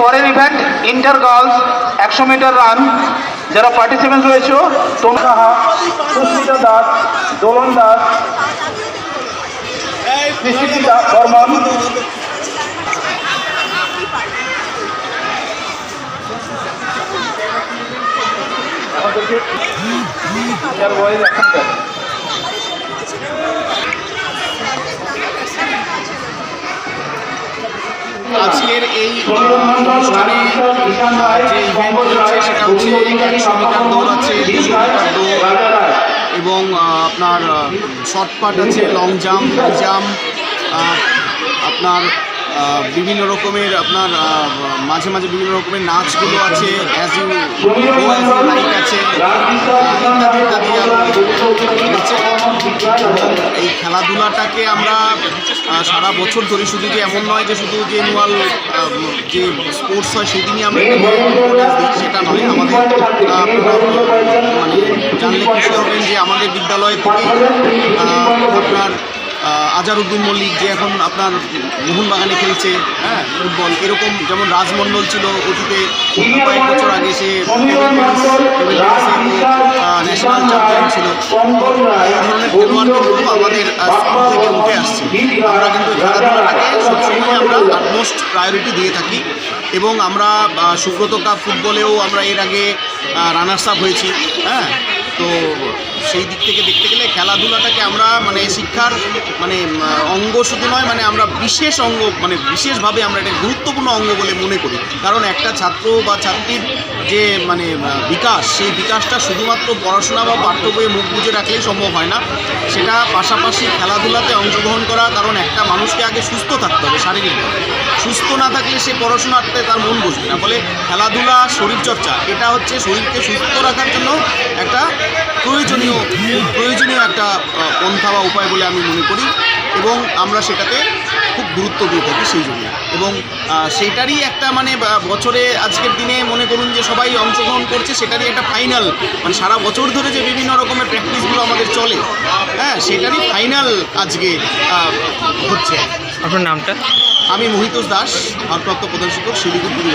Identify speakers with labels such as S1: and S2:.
S1: পরের event inter girls একশো metre run যারা পার্টিসিপেন্ট রয়েছে তোমরা সুস্মিতা দাস, দোলন দাস বর্মন।
S2: আজকের এই ইভেন্ট হচ্ছে সেটা হচ্ছে একশো মিটার দৌড় আছে এবং আপনার শর্ট পাট আছে লং জাম্প হাই জাম্প আপনার বিভিন্ন রকমের আপনার মাঝে মাঝে বিভিন্ন রকমের নাচগুলো আছে অ্যাজ ইউ লাইক আছে। এই খেলাধুলাটাকে আমরা সারা বছর ধরে শুধু যে এমন নয় যে শুধু যে অ্যানুয়াল যে স্পোর্টস হয় সেদিনই আমরা সেটা নয়। আমাদের মানে জানলে খুশি হবেন যে আমাদের বিদ্যালয় থেকে আপনার আহ, আজারউদ্দিন মল্লিক যে এখন আপনার মোহনবাগানে খেলছে হ্যাঁ ফুটবল এরকম যেমন রাজমণ্ডল ছিল অতীতে কয়েক বছর আগে সে ন্যাশনাল চ্যাম্পিয়ন ছিল। এই ধরনের খেলোয়াড় কিন্তু আমাদের স্কুল থেকে উঠে আসছে। আমরা কিন্তু খেলাধুলাটাকে সবসময় আমরা আটমোস্ট প্রায়োরিটি দিয়ে থাকি এবং আমরা সুব্রত কাপ ফুটবলেও আমরা এর আগে রানার্স আপ হয়েছি। হ্যাঁ তো সেই দিক থেকে দেখতে গেলে খেলাধুলাটাকে আমরা মানে শিক্ষার মানে অঙ্গ শুধু নয় মানে আমরা বিশেষ অঙ্গ মানে বিশেষভাবে আমরা এটা গুরুত্বপূর্ণ অঙ্গ বলে মনে করি। কারণ একটা ছাত্র বা ছাত্রীর যে মানে বিকাশ, সেই বিকাশটা শুধুমাত্র পড়াশোনা বা পাঠ্য বইয়ে মুখ বুঝে রাখলেই সম্ভব হয় না। সেটা পাশাপাশি খেলাধুলাতে অংশগ্রহণ করা, কারণ একটা মানুষকে আগে সুস্থ থাকতে হবে শারীরিকভাবে। সুস্থ না থাকলে সে পড়াশোনাতে তার মন বসবে না। ফলে খেলাধুলা, শরীরচর্চা, এটা হচ্ছে শরীরকে সুস্থ রাখার জন্য একটা প্রয়োজনীয় প্রয়োজনীয় একটা পন্থা বা উপায় বলে আমি মনে করি এবং আমরা সেটাতে খুব গুরুত্ব দিয়ে থাকি সেই জন্য। এবং আহ, সেইটারই একটা মানে বছরে আজকের দিনে মনে করুন যে সবাই অংশগ্রহণ করছে সেটারই একটা ফাইনাল মানে সারা বছর ধরে যে বিভিন্ন রকমের প্র্যাকটিসগুলো আমাদের চলে হ্যাঁ সেটারই ফাইনাল আজকে হচ্ছে।
S3: আপনার নামটা?
S2: আমি মহিতোষ দাস ভারপ্রাপ্ত প্রধান শিক্ষক শিলিগুড়ি